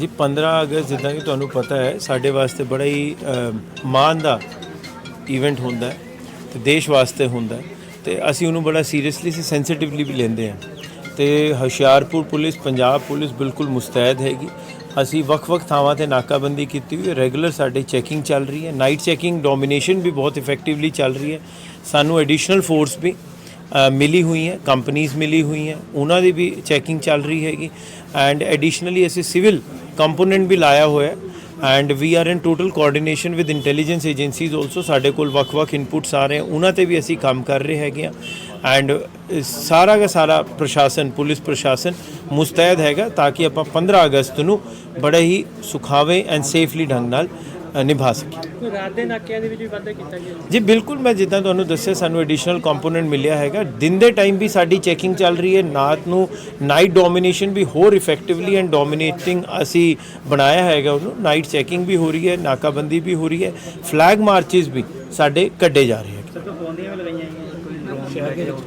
ਜੀ 15 ਅਗਸਤ ਜਿੱਦਾਂ ਕਿ ਤੁਹਾਨੂੰ ਪਤਾ ਹੈ, ਸਾਡੇ ਵਾਸਤੇ ਬੜਾ ਹੀ ਮਾਣ ਦਾ ਇਵੈਂਟ ਹੁੰਦਾ ਹੈ ਤੇ ਦੇਸ਼ ਵਾਸਤੇ ਹੁੰਦਾ ਹੈ ਤੇ ਅਸੀਂ ਉਹਨੂੰ ਬੜਾ ਸੀਰੀਅਸਲੀ ਸੀ ਸੈਂਸਿਟਿਵਲੀ ਵੀ ਲੈਂਦੇ ਹਾਂ। ਤੇ ਹੁਸ਼ਿਆਰਪੁਰ ਪੁਲਿਸ, ਪੰਜਾਬ ਪੁਲਿਸ ਬਿਲਕੁਲ ਮੁਸਤੈਦ ਹੈਗੀ। ਅਸੀਂ ਵੱਖ-ਵੱਖ ਥਾਵਾਂ ਤੇ ਨਾਕਾਬੰਦੀ ਕੀਤੀ ਹੋਈ ਹੈ, ਰੈਗੂਲਰ ਸਾਡੀ ਚੈਕਿੰਗ ਚੱਲ ਰਹੀ ਹੈ ਨਾਈਟ ਚੈਕਿੰਗ ਡੋਮੀਨੇਸ਼ਨ ਵੀ ਬਹੁਤ ਇਫੈਕਟਿਵਲੀ ਚੱਲ ਰਹੀ ਹੈ। ਸਾਨੂੰ ਐਡੀਸ਼ਨਲ ਫੋਰਸ ਵੀ ਮਿਲੀ ਹੋਈ ਹੈ ਕੰਪਨੀਆਂ ਮਿਲੀ ਹੋਈ ਹੈ, ਉਹਨਾਂ ਦੀ ਵੀ ਚੈਕਿੰਗ ਚੱਲ ਰਹੀ ਹੈਗੀ। ਐਂਡ ਐਡੀਸ਼ਨਲੀ ਅਸੀਂ ਸਿਵਲ ਕੰਪੋਨੈਂਟ ਵੀ ਲਾਇਆ ਹੋਇਆ ਹੈ। And we are in total coordination with intelligence agencies also ਸਾਡੇ ਕੋਲ ਵੱਖ-ਵੱਖ ਇਨਪੁਟਸ ਆ ਰਹੇ ਹਨ ਉਹਨਾਂ ਤੇ ਵੀ ਅਸੀਂ ਕੰਮ ਕਰ ਰਹੇ ਹੈਗੇ ਆ ਐਂਡ ਸਾਰਾ ਦਾ ਸਾਰਾ ਪ੍ਰਸ਼ਾਸਨ, ਪੁਲਿਸ ਪ੍ਰਸ਼ਾਸਨ ਮੁਸਤੈਦ ਹੈਗਾ ਤਾਂ ਕਿ ਆਪਾਂ 15 ਅਗਸਤ ਨੂੰ ਬੜੇ ਹੀ ਸੁਖਾਵੇ ਐਂਡ ਸੇਫਲੀ ਢੰਗ ਨਾਲ ਨਿਭਾ ਸਕੀਏ ਕੋਈ ਰਾਤ ਦੇ ਨਾਕਿਆਂ ਦੇ ਵਿੱਚ ਵੀ ਵਾਧਾ ਕੀਤਾ ਗਿਆ? ਜੀ ਬਿਲਕੁਲ ਮੈਂ ਜਿੱਦਾਂ ਤੁਹਾਨੂੰ ਦੱਸਿਆ ਸਾਨੂੰ ਐਡੀਸ਼ਨਲ ਕੰਪੋਨੈਂਟ ਮਿਲਿਆ ਹੈਗਾ। ਦਿਨ ਦੇ ਟਾਈਮ ਵੀ ਸਾਡੀ ਚੈਕਿੰਗ ਚੱਲ ਰਹੀ ਹੈ ਨਾਤ ਨੂੰ ਨਾਈਟ ਡੋਮੀਨੇਸ਼ਨ ਵੀ ਹੋਰ ਇਫੈਕਟਿਵਲੀ ਐਂਡ ਡੋਮੀਨੇਟਿੰਗ ਅਸੀਂ ਬਣਾਇਆ ਹੈਗਾ ਉਹਨੂੰ। ਨਾਈਟ ਚੈਕਿੰਗ ਵੀ ਹੋ ਰਹੀ ਹੈ ਨਾਕਾਬੰਦੀ ਵੀ ਹੋ ਰਹੀ ਹੈ ਫਲੈਗ ਮਾਰਚਸ ਵੀ ਸਾਡੇ ਕੱਢੇ ਜਾ ਰਹੇ ਹੈ ਸਰ ਤੋਂ ਪਾਬੰਦੀਆਂ ਵੀ ਲਗਾਈਆਂ ਗਈਆਂ ਕੋਈ ਡਰੋਨ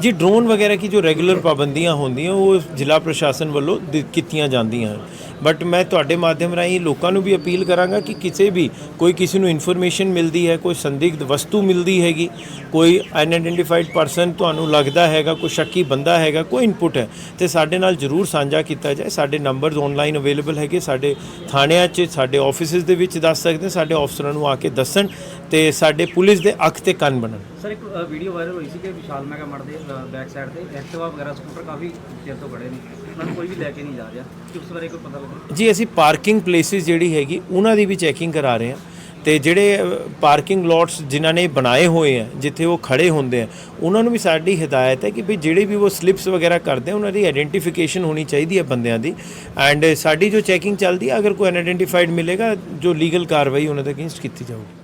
ਜੀ ਡਰੋਨ ਵਗੈਰਾ ਕੀ ਜੋ ਰੈਗੂਲਰ ਪਾਬੰਦੀਆਂ ਹੁੰਦੀਆਂ ਉਹ ਜ਼ਿਲ੍ਹਾ ਪ੍ਰਸ਼ਾਸਨ ਵੱਲੋਂ ਦ- ਕੀਤੀਆਂ ਜਾਂਦੀਆਂ ਹਨ ਬਟ ਮੈਂ ਤੁਹਾਡੇ ਮਾਧਿਅਮ ਰਾਹੀਂ ਲੋਕਾਂ ਨੂੰ ਵੀ ਅਪੀਲ ਕਰਾਂਗਾ ਕਿ ਕਿਸੇ ਵੀ ਕੋਈ ਕਿਸੇ ਨੂੰ ਇਨਫੋਰਮੇਸ਼ਨ ਮਿਲਦੀ ਹੈ, ਕੋਈ ਸੰਦਿਗਧ ਵਸਤੂ ਮਿਲਦੀ ਹੈਗੀ ਕੋਈ ਅਨਆਇਡੈਂਟੀਫਾਈਡ ਪਰਸਨ ਤੁਹਾਨੂੰ ਲੱਗਦਾ ਹੈਗਾ ਕੋਈ ਸ਼ੱਕੀ ਬੰਦਾ ਹੈਗਾ ਕੋਈ ਇਨਪੁਟ ਹੈ ਤੇ ਸਾਡੇ ਨਾਲ ਜਰੂਰ ਸਾਂਝਾ ਕੀਤਾ ਜਾਏ। ਸਾਡੇ ਨੰਬਰਸ ਆਨਲਾਈਨ ਅਵੇਲੇਬਲ ਹੈਗੇ ਸਾਡੇ ਥਾਣਿਆਂ 'ਚ ਸਾਡੇ ਆਫਿਸਿਸ ਦੇ ਵਿੱਚ ਦੱਸ ਸਕਦੇ ਸਾਡੇ ਅਫਸਰਾਂ ਨੂੰ ਆ ਕੇ ਦੱਸਣ ਤੇ ਸਾਡੇ ਪੁਲਿਸ ਦੇ ਅੱਖ ਤੇ ਕੰਨ ਬਣਨ ਸਰ ਇੱਕ ਵੀਡੀਓ ਵਾਇਰਲ ਹੋਈ ਸੀ ਕਿ ਵਿਸ਼ਾਲ ਮੈਗਾ ਮੜ ਦੇ ਬੈਕ ਸਾਈਡ ਤੇ ਐਕਟਿਵਾ ਵਗੈਰਾ ਸਕੂਟਰ ਕਾਫੀ ਚਿਰ ਤੋਂ ਖੜੇ ਨੇ। ਉਹਨਾਂ ਨੂੰ ਕੋਈ ਵੀ ਲੈ ਕੇ ਨਹੀਂ ਜਾ ਰਿਹਾ। ਕਿ ਉਸ ਬਾਰੇ ਕੋਈ ਪਤਾ ਲੱਗਾ ਜੀ ਅਸੀਂ ਪਾਰਕਿੰਗ ਪਲੇਸਿਸ ਜਿਹੜੀ ਹੈਗੀ ਉਹਨਾਂ ਦੀ ਵੀ ਚੈਕਿੰਗ ਕਰਾ ਰਹੇ ਹਾਂ। ਤੇ ਜਿਹੜੇ ਪਾਰਕਿੰਗ ਲੋਟਸ ਜਿਨ੍ਹਾਂ ਨੇ ਬਣਾਏ ਹੋਏ ਆ, ਜਿੱਥੇ ਉਹ ਖੜੇ ਹੁੰਦੇ ਆ, ਉਹਨਾਂ ਨੂੰ ਵੀ ਸਾਡੀ ਹਦਾਇਤ ਹੈ ਕਿ ਵੀ ਜਿਹੜੇ ਵੀ ਉਹ ਸਲਿਪਸ ਵਗੈਰਾ ਕਰਦੇ ਆ, ਉਹਨਾਂ ਦੀ ਆਇਡੈਂਟੀਫਿਕੇਸ਼ਨ ਹੋਣੀ ਚਾਹੀਦੀ ਹੈ ਬੰਦਿਆਂ ਦੀ। ਐਂਡ ਸਾਡੀ ਜੋ ਚੈਕਿੰਗ ਚੱਲਦੀ ਹੈ ਅਗਰ ਕੋਈ ਅਨਆਇਡੈਂਟੀਫਾਈਡ ਮਿਲੇਗਾ, ਜੋ ਲੀਗਲ ਕਾਰਵਾਈ ਉਹਨਾਂ ਦੇ ਅਗੇਂਸਟ ਕੀਤੀ ਜਾਊਗੀ।